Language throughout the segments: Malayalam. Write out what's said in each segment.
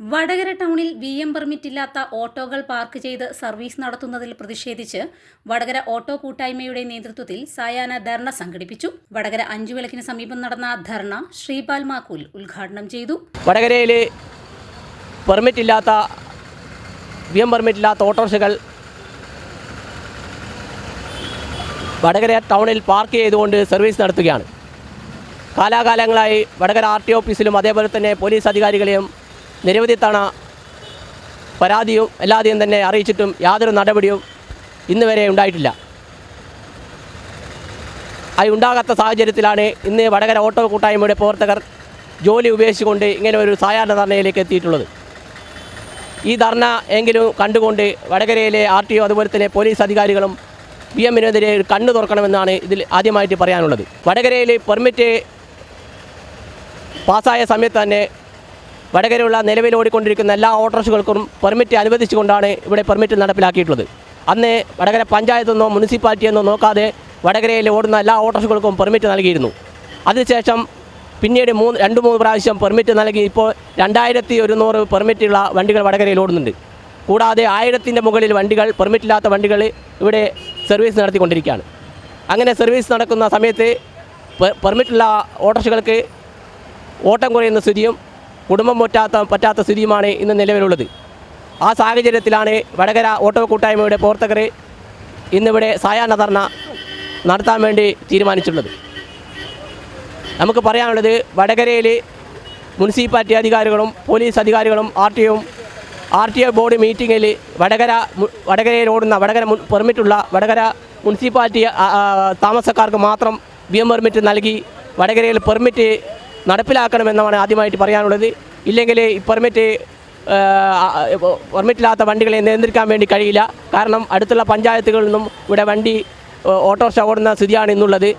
വടകര ടൗണിൽ വി എം പെർമിറ്റ് ഇല്ലാത്ത ഓട്ടോകൾ പാർക്ക് ചെയ്ത് സർവീസ് നടത്തുന്നതിൽ പ്രതിഷേധിച്ച് വടകര ഓട്ടോ കൂട്ടായ്മയുടെ നേതൃത്വത്തിൽ സായാഹ്ന ധർണ സംഘടിപ്പിച്ചു. വടകര അഞ്ചുവിളക്കിന് സമീപം നടന്ന ധർണ ശ്രീപാൽ മാക്കൂൽ ഉദ്ഘാടനം ചെയ്തു. വടകരയിലെ പെർമിറ്റ് ഇല്ലാത്ത വി എം പെർമിറ്റ് ഇല്ലാത്ത ഓട്ടോറിക്ഷകൾ വടകര ടൗണിൽ പാർക്ക് ചെയ്തുകൊണ്ട് സർവീസ് നടത്തുകയാണ്. കാലാകാലങ്ങളായി വടകര ആർ ടി ഓഫീസിലും അതേപോലെ തന്നെ പോലീസ് അധികാരികളെയും നിരവധി തവണ പരാതിയും എല്ലാതെയും തന്നെ അറിയിച്ചിട്ടും യാതൊരു നടപടിയും ഇന്ന് വരെ ഉണ്ടായിട്ടില്ല. അത് ഉണ്ടാകാത്ത സാഹചര്യത്തിലാണ് ഇന്ന് വടകര ഓട്ടോ കൂട്ടായ്മയുടെ പ്രവർത്തകർ ജോലി ഉപേക്ഷിച്ചുകൊണ്ട് ഇങ്ങനെ ഒരു സായാഹ്ന ധർണയിലേക്ക് എത്തിയിട്ടുള്ളത്. ഈ ധർണ എങ്കിലും കണ്ടുകൊണ്ട് വടകരയിലെ ആർ ടി ഒ അതുപോലെ തന്നെ പോലീസ് അധികാരികളും ബി എമ്മിനെതിരെ കണ്ണു തുറക്കണമെന്നാണ് ഇതിൽ ആദ്യമായിട്ട് പറയാനുള്ളത്. വടകരയിൽ പെർമിറ്റ് പാസ്സായ സമയത്ത് തന്നെ വടകരയുള്ള നിലവിൽ ഓടിക്കൊണ്ടിരിക്കുന്ന എല്ലാ ഓട്ടോറിക്ഷകൾക്കും പെർമിറ്റ് അനുവദിച്ചുകൊണ്ടാണ് ഇവിടെ പെർമിറ്റ് നടപ്പിലാക്കിയിട്ടുള്ളത്. അന്ന് വടകര പഞ്ചായത്തെന്നോ മുനിസിപ്പാലിറ്റിയെന്നോ നോക്കാതെ വടകരയിൽ ഓടുന്ന എല്ലാ ഓട്ടോറിക്ഷകൾക്കും പെർമിറ്റ് നൽകിയിരുന്നു. അതിനുശേഷം പിന്നീട് മൂന്ന് രണ്ട് മൂന്ന് പ്രാവശ്യം പെർമിറ്റ് നൽകി. ഇപ്പോൾ രണ്ടായിരത്തി ഒരുന്നൂറ് പെർമിറ്റുള്ള വണ്ടികൾ വടകരയിൽ ഓടുന്നുണ്ട്. കൂടാതെ ആയിരത്തിന്റെ മുകളിൽ വണ്ടികൾ പെർമിറ്റില്ലാത്ത വണ്ടികൾ ഇവിടെ സർവീസ് നടത്തിക്കൊണ്ടിരിക്കുകയാണ്. അങ്ങനെ സർവീസ് നടക്കുന്ന സമയത്ത് പെർമിറ്റുള്ള ഓട്ടോറിക്ഷകൾക്ക് ഓട്ടം കുറയുന്ന സ്ഥിതിയും കുടുംബം പറ്റാത്ത പറ്റാത്ത സ്ഥിതിയുമാണ് ഇന്ന് നിലവിലുള്ളത്. ആ സാഹചര്യത്തിലാണ് വടകര ഓട്ടോ കൂട്ടായ്മയുടെ പ്രവർത്തകർ ഇന്നിവിടെ സായാഹ്ന ധർണ നടത്താൻ വേണ്ടി തീരുമാനിച്ചിട്ടുള്ളത്. നമുക്ക് പറയാനുള്ളത് വടകരയിൽ മുനിസിപ്പാലിറ്റി അധികാരികളും പോലീസ് അധികാരികളും ആർ ടി ഒയും ആർ ടി ഒ ബോർഡ് മീറ്റിങ്ങിൽ വടകര വടകരയിൽ ഓടുന്ന വടകര പെർമിറ്റുള്ള വടകര മുനിസിപ്പാലിറ്റി താമസക്കാർക്ക് മാത്രം ബി എം പെർമിറ്റ് നൽകി വടകരയിൽ പെർമിറ്റ് നടപ്പിലാക്കണമെന്നാണ് ആദ്യമായിട്ട് പറയാനുള്ളത്. ഇല്ലെങ്കിൽ പെർമിറ്റ് പെർമിറ്റില്ലാത്ത വണ്ടികളെ നിയന്ത്രിക്കാൻ വേണ്ടി കഴിയില്ല. കാരണം അടുത്തുള്ള പഞ്ചായത്തുകളിൽ നിന്നും ഇവിടെ വണ്ടി ഓട്ടോറിക്ഷ ഓടുന്ന സ്ഥിതിയാണ് ഇന്നുള്ളത്.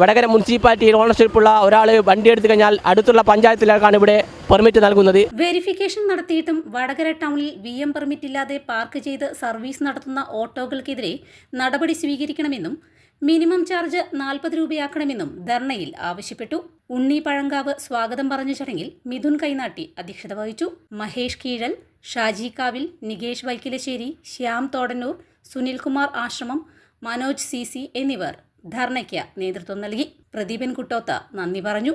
വടകര മുനിസിപ്പാലിറ്റിയിൽ ഓണർഷിപ്പുള്ള ഒരാൾ വണ്ടി എടുത്തു കഴിഞ്ഞാൽ അടുത്തുള്ള പഞ്ചായത്തിലേക്കാണ് ഇവിടെ പെർമിറ്റ് നൽകുന്നത്. വെരിഫിക്കേഷൻ നടത്തിയിട്ടും വടകര ടൗണിൽ വി എം പെർമിറ്റ് ഇല്ലാതെ പാർക്ക് ചെയ്ത് സർവീസ് നടത്തുന്ന ഓട്ടോകൾക്കെതിരെ നടപടി സ്വീകരിക്കണമെന്നും മിനിമം ചാർജ് നാൽപ്പത് രൂപയാക്കണമെന്നും ധർണയിൽ ആവശ്യപ്പെട്ടു. ഉണ്ണി പഴങ്കാവ് സ്വാഗതം പറഞ്ഞ ചടങ്ങിൽ മിഥുൻ കൈനാട്ടി അധ്യക്ഷത വഹിച്ചു. മഹേഷ് കീഴൽ ഷാജി കാവിൽ നികേഷ് വൈക്കിലശ്ശേരി ശ്യാം തോടന്നൂർ സുനിൽകുമാർ ആശ്രമം മനോജ് സി സി എന്നിവർ ധർണയ്ക്ക് നേതൃത്വം നൽകി. പ്രദീപൻ കുട്ടോത്ത നന്ദി പറഞ്ഞു.